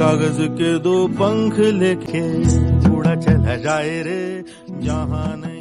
कागज़ के दो पंख लेके थोड़ा चला जाए रे जहाँ नहीं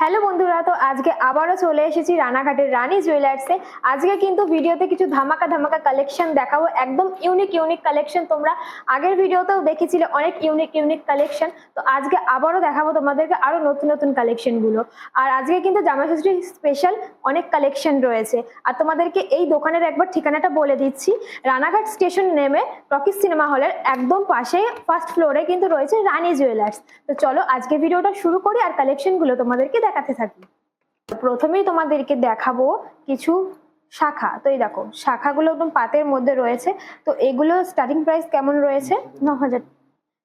হ্যালো বন্ধুরা, তো আজকে আবারও চলে এসেছি রানাঘাটের রানী জুয়েলার্সে। আজকে কিন্তু ভিডিওতে কিছু ধামাকা ধামাকা কালেকশন দেখাবো। একদম ইউনিক ইউনিক কালেকশন তোমরা আগের ভিডিওতেও দেখেছিলে, অনেক ইউনিক ইউনিক কালেকশন তো আজকে আবারও দেখাবো তোমাদেরকে আরও নতুন নতুন কালেকশনগুলো আর আজকে কিন্তু জামা ষষ্ঠী স্পেশাল অনেক কালেকশন রয়েছে। আর তোমাদেরকে এই দোকানের একবার ঠিকানাটা বলে দিচ্ছি। রানাঘাট স্টেশন নেমে টকিজ সিনেমা হলের একদম পাশে ফার্স্ট ফ্লোরে কিন্তু রয়েছে রানী জুয়েলার্স। তো চলো আজকে ভিডিওটা শুরু করি আর কালেকশনগুলো তোমাদেরকে দেখাতে থাকি। প্রথমেই তোমাদেরকে দেখাবো কিছু শাখা। তো এই দেখো শাখাগুলো একদম পাতের মধ্যে রয়েছে। তো এগুলো স্টার্টিং প্রাইস কেমন রয়েছে? ন হাজার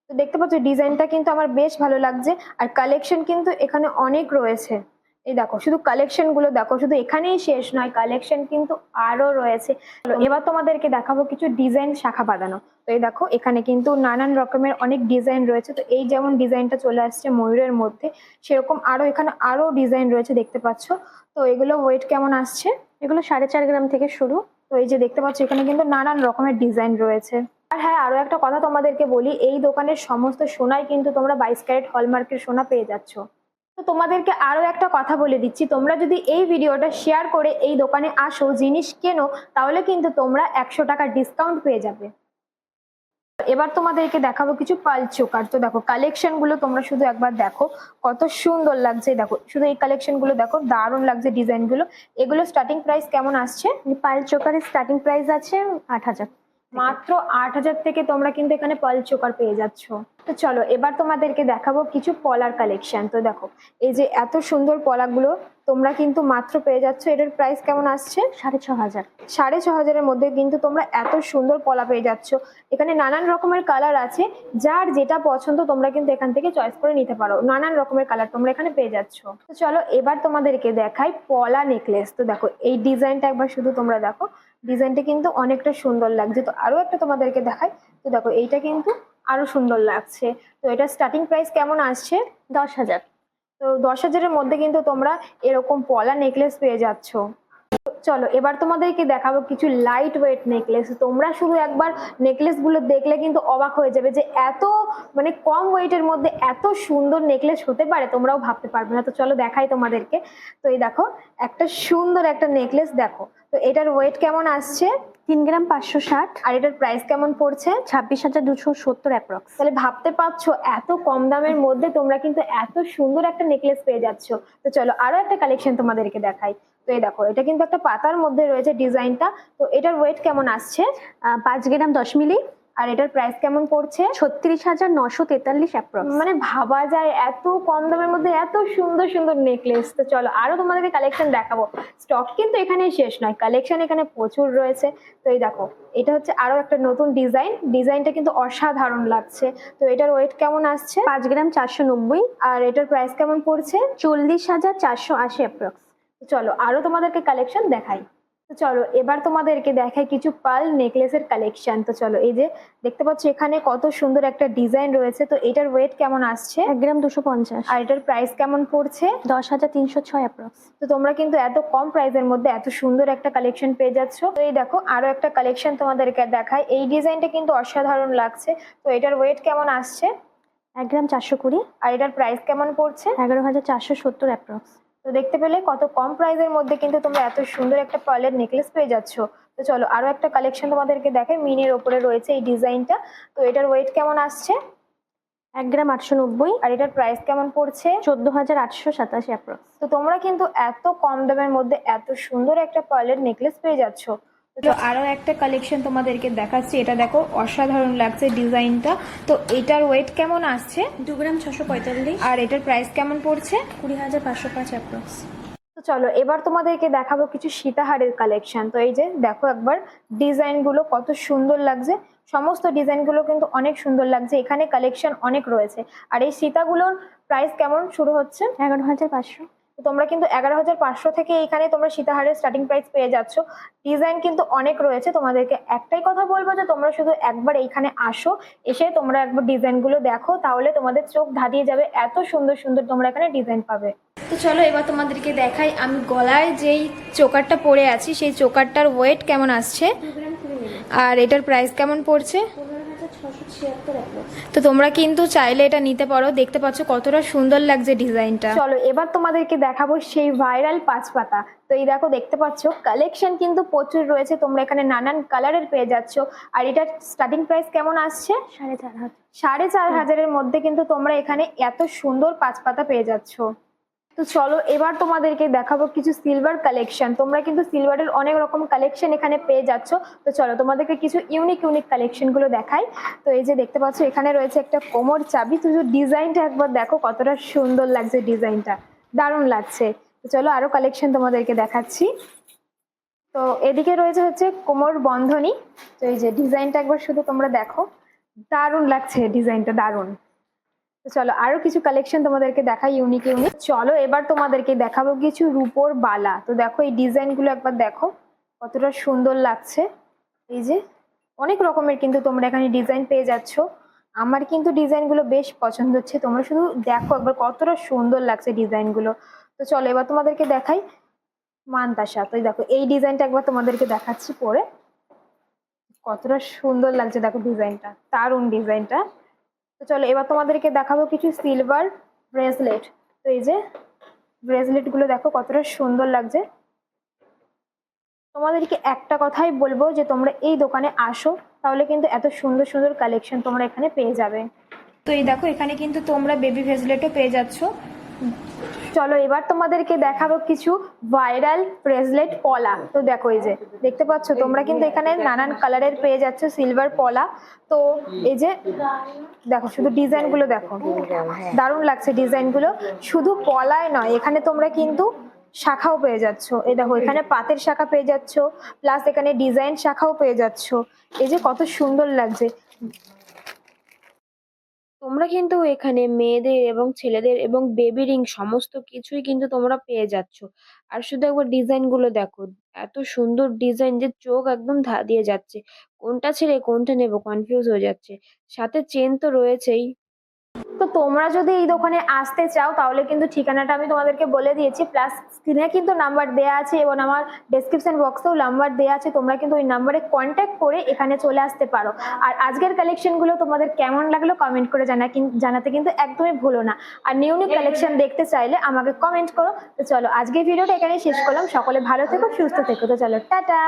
তো দেখতে পাচ্ছ ডিজাইনটা কিন্তু আমার বেশ ভালো লাগছে। আর কালেকশন কিন্তু এখানে অনেক রয়েছে। এই দেখো, শুধু কালেকশনগুলো দেখো, শুধু এখানেই শেষ নয় কালেকশন কিন্তু আরও রয়েছে। এবার তোমাদেরকে দেখাবো কিছু ডিজাইন শাখা বাঁধানো। তো এই দেখো, এখানে কিন্তু নানান রকমের অনেক ডিজাইন রয়েছে। তো এই যেমন ডিজাইনটা চলে আসছে ময়ূরের মধ্যে, সেরকম আরও এখানে আরও ডিজাইন রয়েছে দেখতে পাচ্ছ। তো এগুলো ওয়েট কেমন আসছে? এগুলো সাড়ে চার গ্রাম থেকে শুরু। তো এই যে দেখতে পাচ্ছ, এখানে কিন্তু নানান রকমের ডিজাইন রয়েছে। আর হ্যাঁ আরও একটা কথা তোমাদেরকে বলি, এই দোকানের সমস্ত সোনাই কিন্তু তোমরা বাইশ ক্যারেট হলমার্কের সোনা পেয়ে যাচ্ছ। তোমাদেরকে আরও একটা কথা বলে দিচ্ছি। তোমরা যদি এই ভিডিওটা শেয়ার করে এই দোকানে আসো জিনিস কেনো তাহলে কিন্তু তোমরা একশো টাকা ডিসকাউন্ট পেয়ে যাবে। এবার তোমাদেরকে দেখাবো কিছু পাল চোকার। তো দেখো কালেকশনগুলো তোমরা শুধু একবার দেখো। কত সুন্দর লাগছে দেখো শুধু এই কালেকশনগুলো দেখো দারুণ লাগছে ডিজাইনগুলো। এগুলো স্টার্টিং প্রাইস কেমন আসছে? পাল চোকারের স্টার্টিং প্রাইস আছে আট হাজার। মাত্র আট হাজার থেকে তোমরা কিন্তু এখানে পাল চোকার পেয়ে যাচ্ছ। তো চলো এবার তোমাদেরকে দেখাবো কিছু পলার কালেকশন তো দেখো এই যে এত সুন্দর পলাগুলো তোমরা কিন্তু মাত্র পেয়ে যাচ্ছ এটার প্রাইস কেমন আসছে? সাড়ে ছ হাজার। সাড়ে ছ হাজারের মধ্যে কিন্তু তোমরা এত সুন্দর পলা পেয়ে যাচ্ছ। এখানে নানান রকমের কালার আছে যার যেটা পছন্দ তোমরা কিন্তু এখান থেকে চয়েস করে নিতে পারো। নানান রকমের কালার তোমরা এখানে পেয়ে যাচ্ছ। তো চলো এবার তোমাদেরকে দেখাই পলা নেকলেস তো দেখো এই ডিজাইনটা একবার শুধু তোমরা দেখো ডিজাইনটা কিন্তু অনেকটা সুন্দর লাগছে। তো আরও একটা তোমাদেরকে দেখাই। তো দেখো এইটা কিন্তু আরও সুন্দর লাগছে। তো এটা স্টার্টিং প্রাইস কেমন আসছে? দশ হাজার। তো দশ হাজারের মধ্যে কিন্তু তোমরা এরকম পলা নেকলেস পেয়ে যাচ্ছ। চলো, এবার তোমাদেরকে দেখাবো কিছু লাইট ওয়েট নেকলেস তোমরা শুধু একবার নেকলেসগুলো দেখলে কিন্তু অবাক হয়ে যাবে যে এত মানে কম ওয়েটের মধ্যে এত সুন্দর নেকলেস হতে পারে, তোমরাও ভাবতে পারবে না। তো চলো দেখাই তোমাদেরকে। তো এই দেখো, একটা সুন্দর একটা নেকলেস দেখো। তো এটার ওয়েট কেমন আসছে? তিন গ্রাম পাঁচশো ষাট। আর এটার প্রাইস কেমন পড়ছে? ছাব্বিশ হাজার দুশো সত্তর অ্যাপ্রক্স তাহলে ভাবতে পারছ এত কম দামের মধ্যে তোমরা কিন্তু এত সুন্দর একটা নেকলেস পেয়ে যাচ্ছ। তো চলো আরও একটা কালেকশন তোমাদেরকে দেখাই। তো এই দেখো এটা কিন্তু একটা পাতার মধ্যে রয়েছে ডিজাইনটা তো এটার ওয়েট কেমন আসছে? পাঁচ গ্রাম দশ মিলি। আর এটার প্রাইস কেমন পড়ছে? ছত্রিশ হাজার নশো তেতাল্লিশ অ্যাপ্রক্স মানে ভাবা যায় এত কম দামের মধ্যে এত সুন্দর সুন্দর নেকলেস তো চলো আরও তোমাদেরকে কালেকশন দেখাবো। স্টক কিন্তু এখানে শেষ নয় কালেকশন এখানে প্রচুর রয়েছে। তো এই দেখো এটা হচ্ছে আরও একটা নতুন ডিজাইন ডিজাইনটা কিন্তু অসাধারণ লাগছে। তো এটার ওয়েট কেমন আসছে? পাঁচ গ্রাম চারশো নব্বই। আর এটার প্রাইস কেমন পড়ছে? চল্লিশ হাজার চারশো আশি অ্যাপ্রক্স তো চলো আরও তোমাদেরকে কালেকশন দেখাই। তো চলো এবার তোমাদেরকে দেখাই কিছু পাল নেকলেসের কালেকশন তো চলো এই যে দেখতে পাচ্ছ এখানে কত সুন্দর একটা ডিজাইন রয়েছে। তো এটার ওয়েট কেমন আসছে? এক গ্রাম দুশো পঞ্চাশ। আর এটার প্রাইস কেমন পড়ছে? দশ হাজার তিনশো ছয় অ্যাপ্রক্স তো তোমরা কিন্তু এত কম প্রাইসের মধ্যে এত সুন্দর একটা কালেকশন পেয়ে যাচ্ছ। তো এই দেখো আরও একটা কালেকশন তোমাদেরকে দেখায় এই ডিজাইনটা কিন্তু অসাধারণ লাগছে। তো এটার ওয়েট কেমন আসছে? এক গ্রাম চারশো কুড়ি। আর এটার প্রাইস কেমন পড়ছে? এগারো হাজার চারশো সত্তর অ্যাপ্রক্স তো দেখতে পেলে কত কম প্রাইসের মধ্যে কিন্তু তোমরা এত সুন্দর একটা পার্লের নেকলেস পেয়ে যাচ্ছ। তো চলো আরও একটা কালেকশন তোমাদেরকে দেখে মিনের ওপরে রয়েছে এই ডিজাইনটা তো এটার ওয়েট কেমন আসছে? এক গ্রাম আটশো নব্বই। আর এটার প্রাইস কেমন পড়ছে? চোদ্দ হাজার আটশো সাতাশি অ্যাপ্রক্স তো তোমরা কিন্তু এত কম দামের মধ্যে এত সুন্দর একটা পার্লের নেকলেস পেয়ে যাচ্ছ। তো আরও একটা কালেকশন তোমাদেরকে দেখাচ্ছি। এটা দেখো অসাধারণ লাগছে ডিজাইনটা। তো এটার ওয়েট কেমন আসছে? দু গ্রাম ছশো পঁয়তাল্লিশ। আর এটার প্রাইস কেমন পড়ছে? কুড়ি হাজার পাঁচশো পাঁচ অ্যাপ্রক্স তো চলো এবার তোমাদেরকে দেখাবো কিছু সীতাহারের কালেকশন তো এই যে দেখো একবার ডিজাইনগুলো কত সুন্দর লাগছে। সমস্ত ডিজাইনগুলো কিন্তু অনেক সুন্দর লাগছে। এখানে কালেকশন অনেক রয়েছে। আর এই সীতাগুলোর প্রাইস কেমন শুরু হচ্ছে? এগারো হাজার পাঁচশো। তোমরা কিন্তু এগারো হাজার পাঁচশো থেকে এখানে তোমরা সীতাহারের স্টার্টিং প্রাইস পেয়ে যাচ্ছ। ডিজাইন কিন্তু অনেক রয়েছে। তোমাদেরকে একটাই কথা বলব যে তোমরা শুধু একবার এইখানে আসো এসে তোমরা একবার ডিজাইনগুলো দেখো তাহলে তোমাদের চোখ ধাঁধিয়ে যাবে। এত সুন্দর সুন্দর তোমরা এখানে ডিজাইন পাবে। তো চলো এবার তোমাদেরকে দেখাই আমি গলায় যেই চোকারটা পরে আছি সেই চোকারটার ওয়েট কেমন আসছে? আর এটার প্রাইস কেমন পড়ছে পনেরো হাজার ছশো ছিয়াত্তর অ্যাপ্রক্স তো তোমরা কিন্তু চাইলে এটা নিতে পারো। দেখতে পাচ্ছ কতটা সুন্দর লাগছে ডিজাইনটা। চলো এবার তোমাদেরকে দেখাবো সেই ভাইরাল পাঁচ পাতা তো এই দেখো দেখতে পাচ্ছ কালেকশন কিন্তু প্রচুর রয়েছে। তোমরা এখানে নানান কালারের পেয়ে যাচ্ছ। আর এটার স্টার্টিং প্রাইস কেমন আসছে? সাড়ে চার হাজার। সাড়ে চার হাজারের মধ্যে কিন্তু তোমরা এখানে এত সুন্দর পাঁচ পাতা পেয়ে যাচ্ছ। তো চলো, এবার তোমাদেরকে দেখাবো কিছু সিলভার কালেকশন তোমরা কিন্তু সিলভারের অনেক রকম কালেকশন এখানে পেয়ে যাচ্ছ। তো চলো, তোমাদেরকে কিছু ইউনিক ইউনিক কালেকশনগুলো দেখাই। তো এই যে দেখতে পাচ্ছ, এখানে রয়েছে একটা কোমর চাবি। তো ডিজাইনটা একবার দেখো, কতটা সুন্দর লাগছে ডিজাইনটা দারুণ লাগছে। তো চলো, আরও কালেকশন তোমাদেরকে দেখাচ্ছি। তো এদিকে রয়েছে হচ্ছে কোমর বন্ধনী। তো এই যে ডিজাইনটা একবার শুধু তোমরা দেখো। দারুণ লাগছে ডিজাইনটা দারুণ। চলো আরও কিছু কালেকশন তোমাদেরকে দেখাই ইউনিক ইউনিক চলো এবার তোমাদেরকে দেখাবো কিছু রূপোর বালা। তো দেখো এই ডিজাইনগুলো একবার দেখো, কতটা সুন্দর লাগছে। এই যে, অনেক রকমের কিন্তু তোমরা এখানে ডিজাইন পেয়ে যাচ্ছ। আমার কিন্তু ডিজাইনগুলো বেশ পছন্দ হচ্ছে। তোমরা শুধু দেখো একবার কতটা সুন্দর লাগছে ডিজাইনগুলো। তো চলো এবার তোমাদেরকে দেখাই মানতাসা। তো দেখো, এই ডিজাইনটা একবার তোমাদেরকে দেখাচ্ছি পরে। কতটা সুন্দর লাগছে দেখো ডিজাইনটা দারুণ ডিজাইনটা তো চলো, এবার তোমাদেরকে দেখাবো কিছু সিলভার ব্রেসলেট তো এই যে ব্রেসলেটগুলো দেখো, কতটা সুন্দর লাগছে। তোমাদেরকে একটা কথাই বলব যে, তোমরা এই দোকানে আসো, তাহলে কিন্তু এত সুন্দর সুন্দর কালেকশন তোমরা এখানে পেয়ে যাবে। তো এই দেখো, এখানে কিন্তু তোমরা বেবি ব্রেসলেটও পেয়ে যাচ্ছ। চলো এবার তোমাদেরকে দেখাবো কিছু ভাইরাল ব্রেসলেট পলা। তো দেখো এই যে, দেখতে পাচ্ছ? তোমরা কিন্তু এখানে নানান কালারের পেয়ে যাচ্ছ সিলভার পলা। তো এই যে, দেখো, শুধু ডিজাইনগুলো দেখো। দারুণ লাগছে ডিজাইনগুলো শুধু পলায় নয়, এখানে তোমরা কিন্তু শাখাও পেয়ে যাচ্ছ। এই দেখো, এখানে পাতের শাখা পেয়ে যাচ্ছ প্লাস এখানে ডিজাইন শাখাও পেয়ে যাচ্ছ। এই যে কত সুন্দর লাগছে। তোমরা কিন্তু এখানে মেয়েদের এবং ছেলেদের এবং বেবি রিং সমস্ত কিছুই কিন্তু তোমরা পেয়ে যাচ্ছ। আর শুধু একবার ডিজাইনগুলো দেখো, এত সুন্দর ডিজাইন যে চোখ একদম ধা, দিয়ে যাচ্ছে। কোনটা ছেড়ে কোনটা নেব কনফিউজ হয়ে যাচ্ছে। সাথে চেন তো রয়েছেই। তো তোমরা যদি এই দোকানে আসতে চাও, তাহলে কিন্তু ঠিকানাটা আমি তোমাদেরকে বলে দিয়েছি। প্লাস স্ক্রিনে কিন্তু নাম্বার দেওয়া আছে এবং আমার ডেসক্রিপশন বক্সেও নাম্বার দেওয়া আছে। তোমরা কিন্তু ওই নাম্বারে কন্ট্যাক্ট করে এখানে চলে আসতে পারো। আর আজকের কালেকশনগুলো তোমাদের কেমন লাগল কমেন্ট করে জানা জানাতে কিন্তু একদমই ভুলো না। আর নিউ নিউ কালেকশন দেখতে চাইলে আমাকে কমেন্ট করো। তো চলো আজকের ভিডিওটা এখানেই শেষ করলাম। সকলে ভালো থেকো, সুস্থ থেকো। তো চলো, টাটা!